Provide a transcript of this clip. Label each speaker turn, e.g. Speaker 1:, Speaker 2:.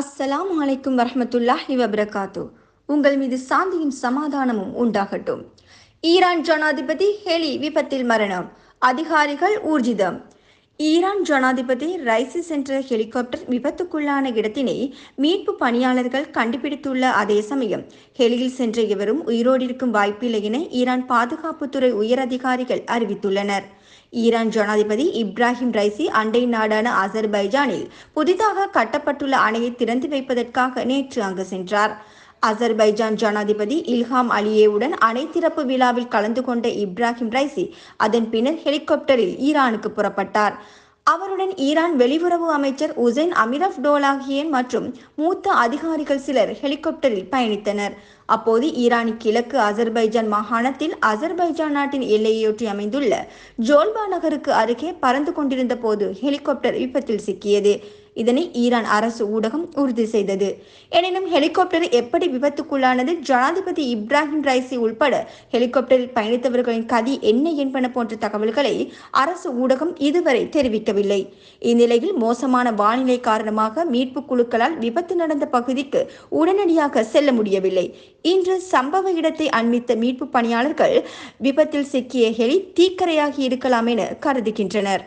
Speaker 1: அஸ்ஸலாம் அலைக்கும் வரமத்துல்லாஹி வபரகாத்து. உங்கள் மீது சாந்தியும் சமாதானமும் உண்டாகட்டும். ஈரான் ஜனாதிபதி ஹெலி விபத்தில் மரணம். அதிகாரிகள் ஊர்ஜிதம். ஈரான் ஜனாதிபதி ரைசி சென்ற ஹெலிகாப்டர் விபத்துக்குள்ளான இடத்தினை மீட்பு பணியாளர்கள் கண்டுபிடித்துள்ள அதே சமயம் ஹெலியில் சென்ற இவரும் உயிரோடிருக்கும் வாய்ப்பில்லை என ஈரான் பாதுகாப்புத்துறை உயர் அதிகாரிகள் அறிவித்துள்ளனர். ஈரான் ஜனாதிபதி இப்ராஹிம் ரைசி அண்டை நாடான அசர்பைஜானில் புதிதாக கட்டப்பட்டுள்ள அணையை திறந்து வைப்பதற்காக நேற்று அங்கு சென்றார். அசர்பைஜான் ஜனாதிபதி இல்ஹாம் அலியேவுடன் அணை திறப்பு விழாவில் கலந்து கொண்ட இப்ராஹிம் ரைசி அதன் பின்னர் ஹெலிகாப்டரில் ஈரானுக்கு புறப்பட்டார். அவருடன் ஈரான் வெளியுறவு அமைச்சர் உசைன் அமிரஃப் டோலாகியன் மற்றும் மூத்த அதிகாரிகள் சிலர் ஹெலிகாப்டரில் பயணித்தனர். அப்போது ஈரானின் கிழக்கு அசர்பைஜான் மாகாணத்தில் அசர்பைஜான் நாட்டின் எல்லையொட்டி அமைந்துள்ள ஜோல்பா நகருக்கு அருகே பறந்து கொண்டிருந்த போது ஹெலிகாப்டர் விபத்தில் சிக்கியது. இதனை ஈரான் அரசு ஊடகம் உறுதி செய்தது. எனினும் ஹெலிகாப்டர் எப்படி விபத்துக்குள்ளானது ஜனாதிபதி இப்ராஹிம் ரைசி உட்பட ஹெலிகாப்டரில் பயணித்தவர்களின் கதி என்ன என்பன போன்ற தகவல்களை அரசு ஊடகம் இதுவரை தெரிவிக்கவில்லை. இந்நிலையில் மோசமான வானிலை காரணமாக மீட்பு குழுக்களால் விபத்து நடந்த பகுதிக்கு உடனடியாக செல்ல முடியவில்லை. இன்று சம்பவ இடத்தை அண்மித்த மீட்பு பணியாளர்கள் விபத்தில் சிக்கிய ஹெலி தீக்கரையாகி இருக்கலாம் என கருதுகின்றனர்.